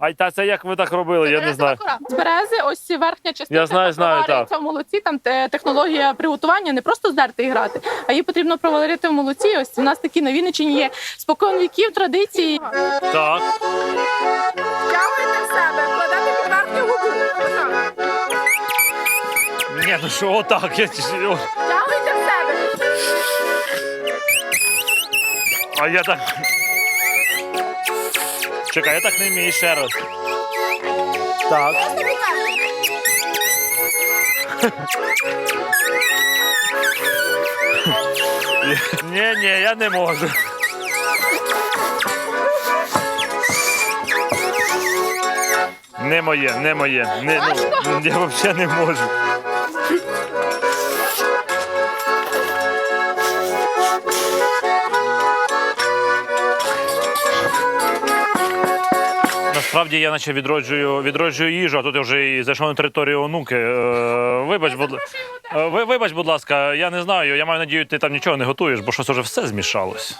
Ай, та це як ви так робили, я не знаю. З берези, ось ці верхня частина Я знаю, знаю, проварюється в молоці. Там те- технологія приготування не просто здерти і грати, а її потрібно проварити в молоці. Ось у нас такі на Вінниччині є спокон віків традиції. Так. Тягуєте в себе, вкладати під верхню губу. Ні, ну що, отак. Я... Тягуйте в себе. А я так. Чекай, я так не вмію ще раз. Так. Ні, ні, я не можу. Не моє, не моє. Не, ну, я взагалі не можу. Насправді я наче відроджую, відроджую їжу, а тут я вже і зайшов на територію онуки. Е, вибач, будь, е, ви, вибач, будь ласка, я не знаю. Я маю надію, ти там нічого не готуєш, бо щось уже все змішалось.